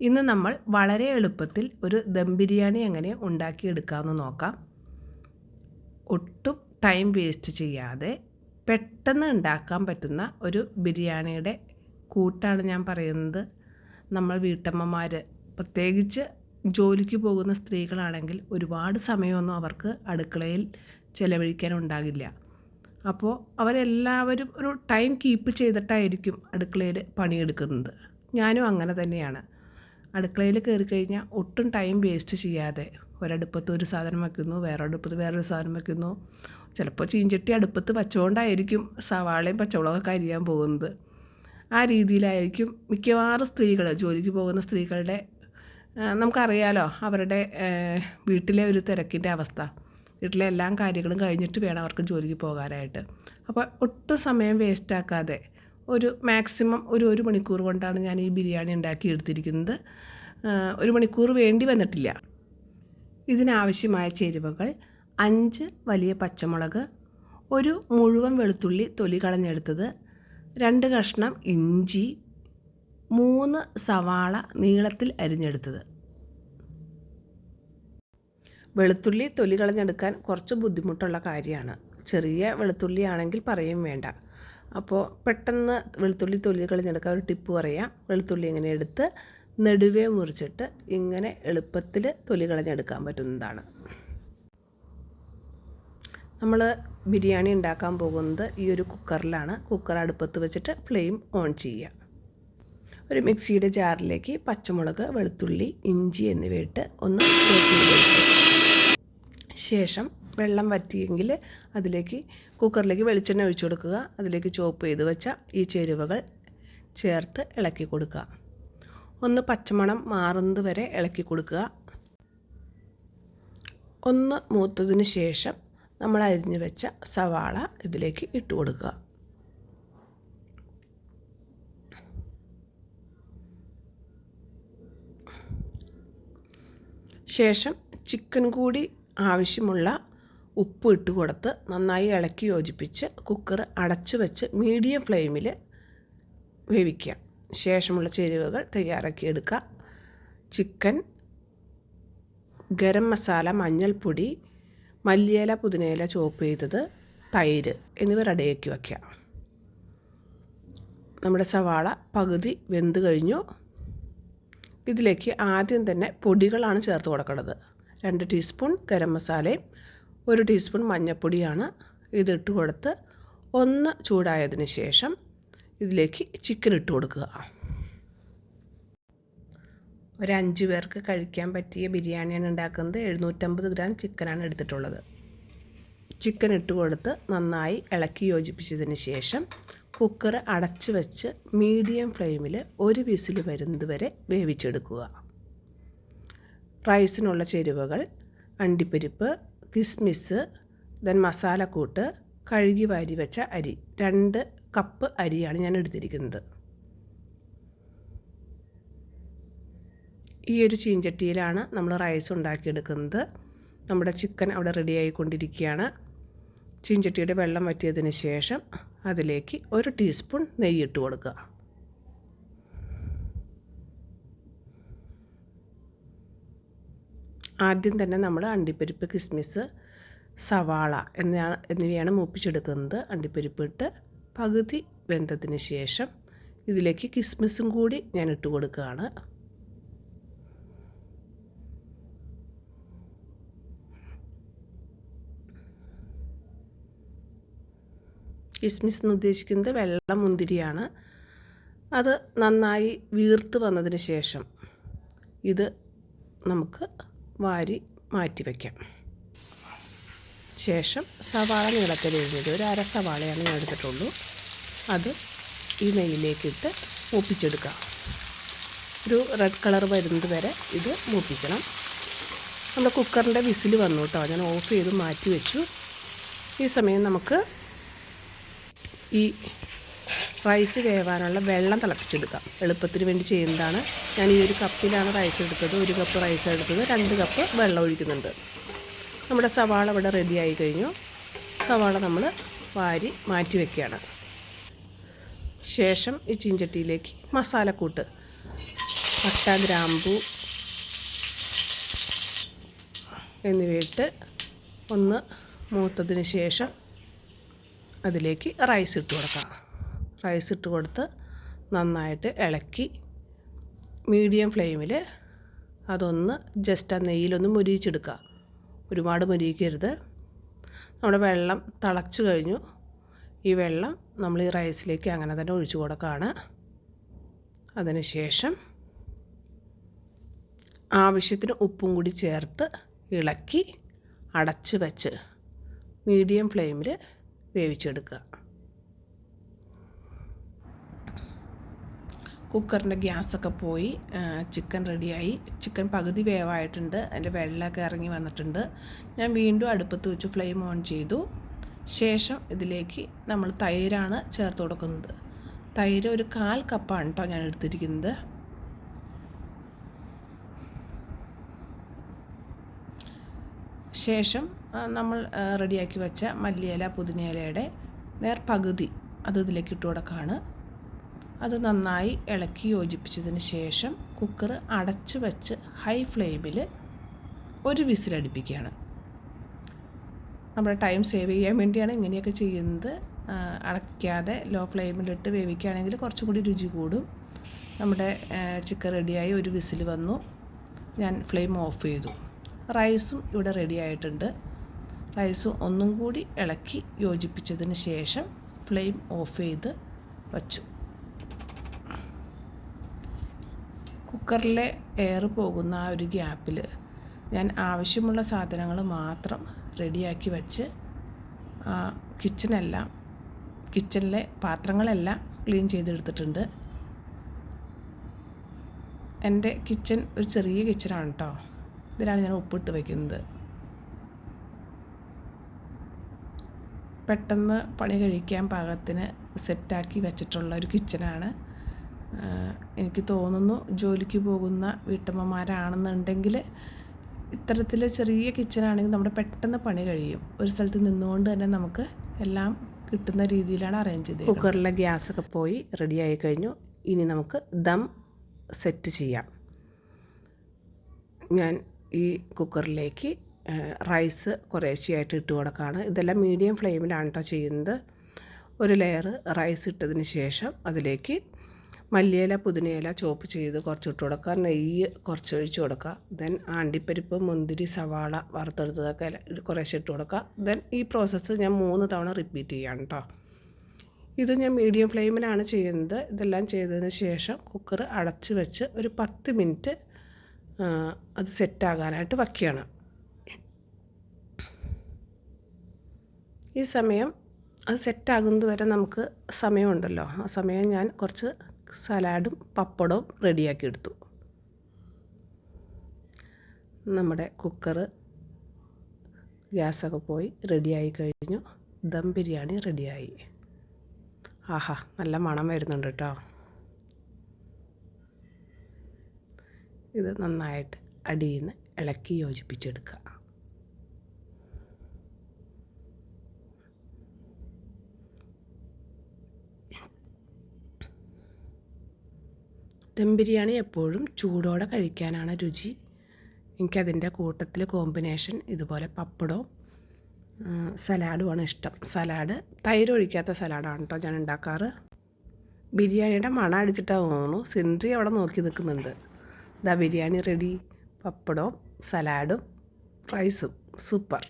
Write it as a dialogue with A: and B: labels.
A: ഇന്ന് നമ്മൾ വളരെ എളുപ്പത്തിൽ ഒരു ദം ബിരിയാണി എങ്ങനെ ഉണ്ടാക്കിയെടുക്കാമെന്ന് നോക്കാം. ഒട്ടും ടൈം വേസ്റ്റ് ചെയ്യാതെ പെട്ടെന്ന് ഉണ്ടാക്കാൻ പറ്റുന്ന ഒരു ബിരിയാണിയുടെ കൂട്ടാണ് ഞാൻ പറയുന്നത്. നമ്മൾ വീട്ടമ്മമാർ പ്രത്യേകിച്ച് ജോലിക്ക് പോകുന്ന സ്ത്രീകളാണെങ്കിൽ ഒരുപാട് സമയമൊന്നും അവർക്ക് അടുക്കളയിൽ ചിലവഴിക്കാൻ ഉണ്ടാകില്ല. അപ്പോൾ അവരെല്ലാവരും ഒരു ടൈം കീപ്പ് ചെയ്തിട്ടായിരിക്കും അടുക്കളയിൽ പണിയെടുക്കുന്നത്. ഞാനും അങ്ങനെ തന്നെയാണ്. അടുക്കളയിൽ കയറി കഴിഞ്ഞാൽ ഒട്ടും ടൈം വേസ്റ്റ് ചെയ്യാതെ. ഒരടുപ്പത്ത് ഒരു സാധനം വയ്ക്കുന്നു വേറെ അടുപ്പത്ത് വേറൊരു സാധനം വയ്ക്കുന്നു ചിലപ്പോൾ ചീഞ്ചട്ടി അടുപ്പത്ത് വച്ചുകൊണ്ടായിരിക്കും സവാളയും പച്ചമുളകൊക്കെ അരിയാൻ പോകുന്നത്. ആ രീതിയിലായിരിക്കും മിക്കവാറും സ്ത്രീകൾ ജോലിക്ക് പോകുന്ന സ്ത്രീകളുടെ നമുക്കറിയാലോ അവരുടെ വീട്ടിലെ ഒരു തിരക്കിന്റെ അവസ്ഥ. വീട്ടിലെ എല്ലാ കാര്യങ്ങളും കഴിഞ്ഞിട്ട് വേണം അവർക്ക് ജോലിക്ക് പോകാനായിട്ട്. അപ്പോൾ ഒട്ടും സമയം വേസ്റ്റാക്കാതെ ഒരു മാക്സിമം ഒരു ഒരു മണിക്കൂർ കൊണ്ടാണ് ഞാൻ ഈ ബിരിയാണി ഉണ്ടാക്കി എടുത്തിരിക്കുന്നത്. ഒരു മണിക്കൂർ വേണ്ടി വന്നിട്ടില്ല. ഇതിനാവശ്യമായ ചേരുവകൾ അഞ്ച് വലിയ പച്ചമുളക് ഒരു മുഴുവൻ വെളുത്തുള്ളി തൊലി കളഞ്ഞെടുത്തത് രണ്ട് കഷ്ണം ഇഞ്ചി മൂന്ന് സവാള നീളത്തിൽ അരിഞ്ഞെടുത്തത്. വെളുത്തുള്ളി തൊലി കളഞ്ഞെടുക്കാൻ കുറച്ച് ബുദ്ധിമുട്ടുള്ള കാര്യമാണ്. ചെറിയ വെളുത്തുള്ളി ആണെങ്കിൽ പറയും വേണ്ട. അപ്പോൾ പെട്ടെന്ന് വെളുത്തുള്ളി തൊലി കളഞ്ഞെടുക്കാൻ ഒരു ടിപ്പ് പറയാം. വെളുത്തുള്ളി ഇങ്ങനെ എടുത്ത് നെടുവേ മുറിച്ചിട്ട് ഇങ്ങനെ എളുപ്പത്തിൽ തൊലി കളഞ്ഞെടുക്കാൻ പറ്റുന്നതാണ്. നമ്മൾ ബിരിയാണി ഉണ്ടാക്കാൻ പോകുന്നത് ഈ ഒരു കുക്കറിലാണ്. കുക്കർ അടുപ്പത്ത് വെച്ചിട്ട് ഫ്ലെയിം ഓൺ ചെയ്യുക. ഒരു മിക്സിയുടെ ജാറിലേക്ക് പച്ചമുളക് വെളുത്തുള്ളി ഇഞ്ചി എന്നിവയിട്ട് ഒന്ന് ശേഷം വെള്ളം വറ്റിയെങ്കിൽ അതിലേക്ക് കുക്കറിലേക്ക് വെളിച്ചെണ്ണ ഒഴിച്ചു കൊടുക്കുക. അതിലേക്ക് ചോപ്പ് ചെയ്ത് വെച്ച ഈ ചേരുവകൾ ചേർത്ത് ഇളക്കി കൊടുക്കുക. ഒന്ന് പച്ചമണം മാറുന്നത് വരെ ഇളക്കി കൊടുക്കുക. ഒന്ന് മൂത്തതിന് ശേഷം നമ്മൾ അരിഞ്ഞു വെച്ച സവാള ഇതിലേക്ക് ഇട്ട് കൊടുക്കുക. ശേഷം ചിക്കൻ കൂടി ആവശ്യമുള്ള ഉപ്പ് ഇട്ട് കൊടുത്ത് നന്നായി ഇളക്കി യോജിപ്പിച്ച് കുക്കർ അടച്ചു വെച്ച് മീഡിയം ഫ്ലെയിമിൽ വേവിക്കുക. ശേഷമുള്ള ചേരുവകൾ തയ്യാറാക്കിയെടുക്കുക ചിക്കൻ ഗരം മസാല മഞ്ഞൾപ്പൊടി മല്ലിയില പുതിനയില ചോപ്പ് ചെയ്തത് തൈര് എന്നിവ റെഡിയാക്കി വയ്ക്കുക നമ്മുടെ സവാള പകുതി വെന്ത് കഴിഞ്ഞു. ഇതിലേക്ക് ആദ്യം തന്നെ പൊടികളാണ് ചേർത്ത് കൊടുക്കേണ്ടത്. രണ്ട് ടീസ്പൂൺ ഗരം മസാലയും ഒരു ടീസ്പൂൺ മഞ്ഞൾപ്പൊടിയാണ് ഇതിട്ട് കൊടുത്ത് ഒന്ന് ചൂടായതിന് ശേഷം ഇതിലേക്ക് ചിക്കൻ ഇട്ട് കൊടുക്കുക. ഒരു അഞ്ച് പേർക്ക് കഴിക്കാൻ പറ്റിയ ബിരിയാണിയാണ് ഉണ്ടാക്കുന്നത്. എഴുന്നൂറ്റമ്പത് ഗ്രാം ചിക്കനാണ് എടുത്തിട്ടുള്ളത്. ചിക്കൻ ഇട്ട് കൊടുത്ത് നന്നായി ഇളക്കി യോജിപ്പിച്ചതിന് ശേഷം കുക്കർ അടച്ചു വെച്ച് മീഡിയം ഫ്ലെയിമിൽ ഒരു വിസിൽ വരുന്നത് വരെ വേവിച്ചെടുക്കുക. റൈസിനുള്ള ചേരുവകൾ അണ്ടിപ്പരിപ്പ് കിസ്മിസ് ദെൻ മസാലക്കൂട്ട് കഴുകി വാരി വെച്ച അരി. രണ്ട് കപ്പ് അരിയാണ് ഞാൻ എടുത്തിരിക്കുന്നത്. ഈ ഒരു ചീഞ്ചട്ടിയിലാണ് നമ്മൾ റൈസ് ഉണ്ടാക്കിയെടുക്കുന്നത്. നമ്മുടെ ചിക്കൻ അവിടെ റെഡി ആയിക്കൊണ്ടിരിക്കുകയാണ്. ചീഞ്ചട്ടിയുടെ വെള്ളം വറ്റിയതിന് ശേഷം അതിലേക്ക് ഒരു ടീസ്പൂൺ നെയ്യ് ഇട്ട് കൊടുക്കുക. ആദ്യം തന്നെ നമ്മൾ അണ്ടിപ്പരിപ്പ് കിസ്മിസ് സവാള എന്ന എന്നിവയാണ് മൂപ്പിച്ചെടുക്കുന്നത്. അണ്ടിപ്പരിപ്പ് ഇട്ട് പകുതി വെന്തതിന് ശേഷം ഇതിലേക്ക് കിസ്മിസും കൂടി ഞാൻ ഇട്ട് കൊടുക്കുകയാണ്. കിസ്മിസ് എന്ന് ഉദ്ദേശിക്കുന്നത് വെള്ള മുന്തിരിയാണ്. അത് നന്നായി വീർത്ത് വന്നതിന് ശേഷം ഇത് നമുക്ക് വാരി മാറ്റി വയ്ക്കാം. ശേഷം സവാള നീളത്തിൽ എഴുതിയത് ഒരു അര സവാളയാണ് ഞാൻ എടുത്തിട്ടുള്ളൂ. അത് ഈ നെയ്യിലേക്കിട്ട് മൂപ്പിച്ചെടുക്കാം ഒരു റെഡ് കളർ വരുന്നത് വരെ ഇത് മൂപ്പിക്കണം. നമ്മുടെ കുക്കറിന്റെ വിസിൽ വന്നു കേട്ടോ. ഞാൻ ഓഫ് ചെയ്ത് മാറ്റി വെച്ചു. ഈ സമയം നമുക്ക് ഈ റൈസ് വേവാനുള്ള വെള്ളം തിളപ്പിച്ചെടുക്കാം. എളുപ്പത്തിന് വേണ്ടി ചെയ്യുന്നതാണ്. ഞാൻ ഈ ഒരു കപ്പിലാണ് റൈസ് എടുത്തത്. ഒരു കപ്പ് റൈസ് എടുത്തത്. രണ്ട് കപ്പ് വെള്ളം ഒഴിക്കുന്നുണ്ട്. നമ്മുടെ സവാള ഇവിടെ റെഡി ആയി കഴിഞ്ഞു. സവാള നമ്മൾ വാരി മാറ്റി വയ്ക്കുകയാണ് ശേഷം ഈ ചീഞ്ചട്ടിയിലേക്ക് മസാലക്കൂട്ട്. പട്ട ഗ്രാമ്പു എന്നിവയിട്ട് ഒന്ന് മൂത്തതിന് ശേഷം അതിലേക്ക് റൈസ് ഇട്ട് കൊടുക്കാം. റൈസ് ഇട്ട് കൊടുത്ത് നന്നായിട്ട് ഇളക്കി മീഡിയം ഫ്ലെയിമിൽ അതൊന്ന് ജസ്റ്റ് ആ നെയ്യിലൊന്ന് മുരിയിച്ചെടുക്കുക. ഒരുപാട് മുരിയിക്കരുത്. നമ്മുടെ വെള്ളം തിളച്ച് കഴിഞ്ഞു. ഈ വെള്ളം നമ്മൾ ഈ റൈസിലേക്ക് അങ്ങനെ തന്നെ ഒഴിച്ചു കൊടുക്കുകയാണ്. അതിന് ശേഷം ആവശ്യത്തിന് ഉപ്പും കൂടി ചേർത്ത് ഇളക്കി അടച്ച് വെച്ച് മീഡിയം ഫ്ലെയിമിൽ വേവിച്ചെടുക്കുക. കുക്കറിന്റെ ഗ്യാസൊക്കെ പോയി ചിക്കൻ റെഡിയായി. ചിക്കൻ പകുതി വേവായിട്ടുണ്ട് അതിന്റെ വെള്ളമൊക്കെ ഇറങ്ങി വന്നിട്ടുണ്ട്. ഞാൻ വീണ്ടും അടുപ്പത്ത് വെച്ച് ഫ്ലെയിം ഓൺ ചെയ്തു. ശേഷം ഇതിലേക്ക് നമ്മൾ തൈരാണ് ചേർത്ത് കൊടുക്കുന്നത്. തൈര് ഒരു കാൽ കപ്പാണ് കേട്ടോ ഞാൻ എടുത്തിരിക്കുന്നത്. ശേഷം നമ്മൾ റെഡിയാക്കി വെച്ച മല്ലിയില പുതിനയിലയുടെ നേർ പകുതി അത് ഇതിലേക്ക് ഇട്ട് കൊടുക്കുകയാണ്. അത് നന്നായി ഇളക്കി യോജിപ്പിച്ചതിന് ശേഷം കുക്കർ അടച്ച് വെച്ച് ഹൈ ഫ്ലെയിമിൽ ഒരു വിസിലടിപ്പിക്കുകയാണ് നമ്മുടെ ടൈം സേവ് ചെയ്യാൻ വേണ്ടിയാണ് ഇങ്ങനെയൊക്കെ ചെയ്യുന്നത്. അടയ്ക്കാതെ ലോ ഫ്ലെയിമിലിട്ട് വേവിക്കുകയാണെങ്കിൽ കുറച്ചും കൂടി രുചി കൂടും. നമ്മുടെ ചിക്കൻ റെഡിയായി ഒരു വിസിൽ വന്നു. ഞാൻ ഫ്ലെയിം ഓഫ് ചെയ്തു. റൈസും ഇവിടെ റെഡി ആയിട്ടുണ്ട്. റൈസും ഒന്നും കൂടി ഇളക്കി യോജിപ്പിച്ചതിന് ശേഷം ഫ്ലെയിം ഓഫ് ചെയ്ത് വച്ചു. കുക്കറിലെ എയർ പോകുന്ന ആ ഒരു ഗ്യാപ്പിൽ ഞാൻ ആവശ്യമുള്ള സാധനങ്ങൾ മാത്രം റെഡിയാക്കി വച്ച് കിച്ചണെല്ലാം കിച്ചണിലെ പാത്രങ്ങളെല്ലാം ക്ലീൻ ചെയ്തെടുത്തിട്ടുണ്ട്. എന്റെ കിച്ചൺ ഒരു ചെറിയ കിച്ചണാണ് കേട്ടോ ഇതിലാണ് ഞാൻ ഉപ്പിട്ട് വയ്ക്കുന്നത് പെട്ടെന്ന് പണി കഴിക്കാൻ പാകത്തിന് സെറ്റാക്കി വെച്ചിട്ടുള്ള ഒരു കിച്ചനാണ് എനിക്ക് തോന്നുന്നു ജോലിക്ക് പോകുന്ന വീട്ടമ്മമാരാണെന്നുണ്ടെങ്കിൽ ഇത്തരത്തിൽ ചെറിയ കിച്ചണാണെങ്കിൽ നമ്മുടെ പെട്ടെന്ന് പണി കഴിയും. ഒരു സ്ഥലത്ത് നിന്നുകൊണ്ട് തന്നെ നമുക്ക് എല്ലാം കിട്ടുന്ന രീതിയിലാണ് അറേഞ്ച് ചെയ്തത് കുക്കറിലെ ഗ്യാസൊക്കെ പോയി റെഡിയായി കഴിഞ്ഞു. ഇനി നമുക്ക് ദം സെറ്റ് ചെയ്യാം. ഞാൻ ഈ കുക്കറിലേക്ക് റൈസ് കുറേശ്ശെയായിട്ട് ഇട്ട് കൊടുക്കുകയാണ്. ഇതെല്ലാം മീഡിയം ഫ്ലെയിമിലാണ് കേട്ടോ ചെയ്യുന്നത്. ഒരു ലെയർ റൈസ് ഇട്ടതിന് ശേഷം അതിലേക്ക് മല്ലിയില പുതിനയില ചോപ്പ് ചെയ്ത് കുറച്ച് ഇട്ട് കൊടുക്കുക. നെയ്യ് കുറച്ച് ഒഴിച്ച് കൊടുക്കുക. ദെൻ ആണ്ടിപ്പരിപ്പ് മുന്തിരി സവാള വറുത്തെടുത്തതൊക്കെ കുറേശ്ശെ ഇട്ട് കൊടുക്കുക. ദെൻ ഈ പ്രോസസ്സ് ഞാൻ മൂന്ന് തവണ റിപ്പീറ്റ് ചെയ്യാം കേട്ടോ ഇത് ഞാൻ മീഡിയം ഫ്ലെയിമിലാണ് ചെയ്യുന്നത്. ഇതെല്ലാം ചെയ്തതിന് ശേഷം കുക്കർ അടച്ച് വെച്ച് ഒരു പത്ത് മിനിറ്റ് അത് സെറ്റാകാനായിട്ട് വയ്ക്കുകയാണ്. ഈ സമയം അത് സെറ്റാകുന്നത് വരെ നമുക്ക് സമയമുണ്ടല്ലോ. ആ സമയം ഞാൻ കുറച്ച് സലാഡും പപ്പടവും റെഡിയാക്കി എടുത്തു. നമ്മുടെ കുക്കർ ഗ്യാസൊക്കെ പോയി റെഡിയായി കഴിഞ്ഞു. ദം ബിരിയാണി റെഡിയായി. ആഹാ നല്ല മണം വരുന്നുണ്ട് കേട്ടോ. ഇത് നന്നായിട്ട് അടിയിൽ നിന്ന് ഇളക്കി യോജിപ്പിച്ചെടുക്കുക ദം ബിരിയാണി എപ്പോഴും ചൂടോടെ കഴിക്കാനാണ് രുചി. എനിക്കതിന്റെ കൂട്ടത്തിൽ കോമ്പിനേഷൻ ഇതുപോലെ പപ്പടവും സലാഡുമാണ് ഇഷ്ടം. സലാഡ് തൈര് ഒഴിക്കാത്ത സലാഡാണ് കേട്ടോ ഞാൻ ഉണ്ടാക്കാറ്. ബിരിയാണിയുടെ മണ അടിച്ചിട്ടാണ് തോന്നുന്നു. സിൻഡ്രി അവിടെ നോക്കി നിൽക്കുന്നുണ്ട്. ഇതാ ബിരിയാണി റെഡി. പപ്പടവും സലാഡും റൈസും. സൂപ്പർ.